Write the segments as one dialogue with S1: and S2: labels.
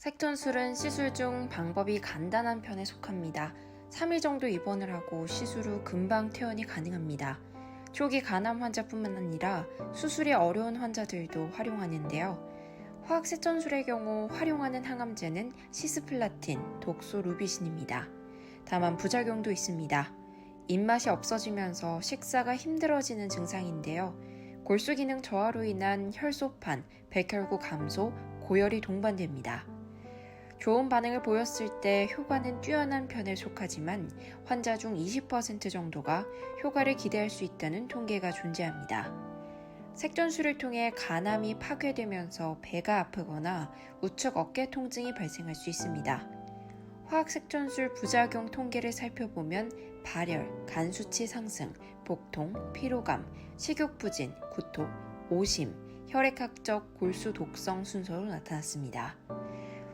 S1: 색전술은 시술 중 방법이 간단한 편에 속합니다. 3일 정도 입원을 하고 시술 후 금방 퇴원이 가능합니다. 초기 간암 환자뿐만 아니라 수술이 어려운 환자들도 활용하는데요. 화학 색전술의 경우 활용하는 항암제는 시스플라틴, 독소 루비신입니다. 다만 부작용도 있습니다. 입맛이 없어지면서 식사가 힘들어지는 증상인데요. 골수 기능 저하로 인한 혈소판, 백혈구 감소, 고열이 동반됩니다. 좋은 반응을 보였을 때 효과는 뛰어난 편에 속하지만 환자 중 20% 정도가 효과를 기대할 수 있다는 통계가 존재합니다. 색전술을 통해 간암이 파괴되면서 배가 아프거나 우측 어깨 통증이 발생할 수 있습니다. 화학 색전술 부작용 통계를 살펴보면 발열, 간 수치 상승, 복통, 피로감, 식욕 부진, 구토, 오심, 혈액학적 골수 독성 순서로 나타났습니다.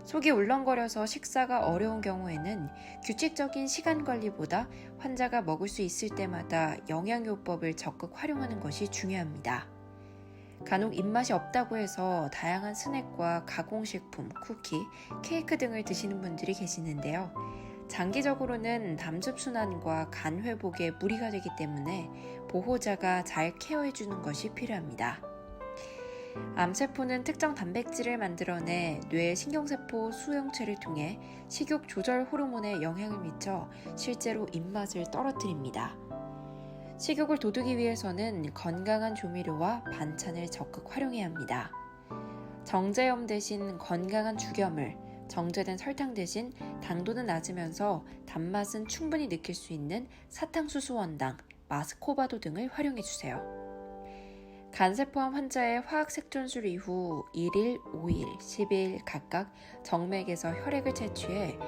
S1: 속이 울렁거려서 식사가 어려운 경우에는 규칙적인 시간 관리보다 환자가 먹을 수 있을 때마다 영양요법을 적극 활용하는 것이 중요합니다. 간혹 입맛이 없다고 해서 다양한 스낵과 가공식품, 쿠키, 케이크 등을 드시는 분들이 계시는데요. 장기적으로는 담즙순환과 간 회복에 무리가 되기 때문에 보호자가 잘 케어해주는 것이 필요합니다. 암세포는 특정 단백질을 만들어내 뇌 신경세포 수용체를 통해 식욕 조절 호르몬에 영향을 미쳐 실제로 입맛을 떨어뜨립니다. 식욕을 돋우기 위해서는 건강한 조미료와 반찬을 적극 활용해야 합니다. 정제염 대신 건강한 죽염을, 정제된 설탕 대신 당도는 낮으면서 단맛은 충분히 느낄 수 있는 사탕수수 원당, 마스코바도 등을 활용해 주세요. 간세포암 환자의 화학 색전술 이후 1일, 5일, 10일 각각 정맥에서 혈액을 채취해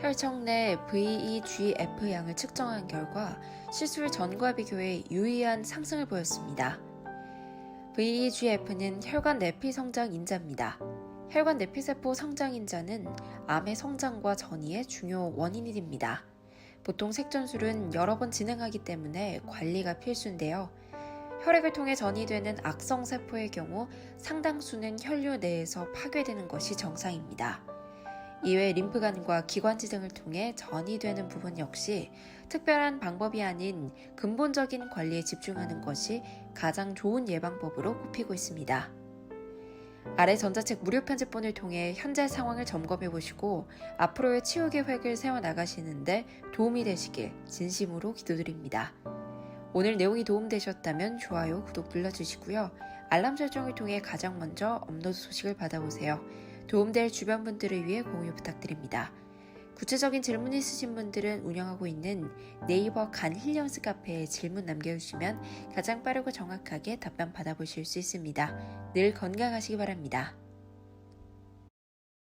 S1: 혈청 내 VEGF 양을 측정한 결과 시술 전과 비교해 유의한 상승을 보였습니다. VEGF는 혈관 내피 성장 인자입니다. 혈관 내피세포 성장 인자는 암의 성장과 전이의 중요 원인이 됩니다. 보통 색전술은 여러 번 진행하기 때문에 관리가 필수인데요. 혈액을 통해 전이되는 악성 세포의 경우 상당수는 혈류 내에서 파괴되는 것이 정상입니다. 이외 림프관과 기관지 등을 통해 전이되는 부분 역시 특별한 방법이 아닌 근본적인 관리에 집중하는 것이 가장 좋은 예방법으로 꼽히고 있습니다. 아래 전자책 무료 편집본을 통해 현재 상황을 점검해 보시고 앞으로의 치유 계획을 세워 나가시는데 도움이 되시길 진심으로 기도드립니다. 오늘 내용이 도움되셨다면 좋아요, 구독 눌러주시고요. 알람 설정을 통해 가장 먼저 업로드 소식을 받아보세요. 도움될 주변 분들을 위해 공유 부탁드립니다. 구체적인 질문 있으신 분들은 운영하고 있는 네이버 간 힐리언스 카페에 질문 남겨주시면 가장 빠르고 정확하게 답변 받아보실 수 있습니다. 늘 건강하시기 바랍니다.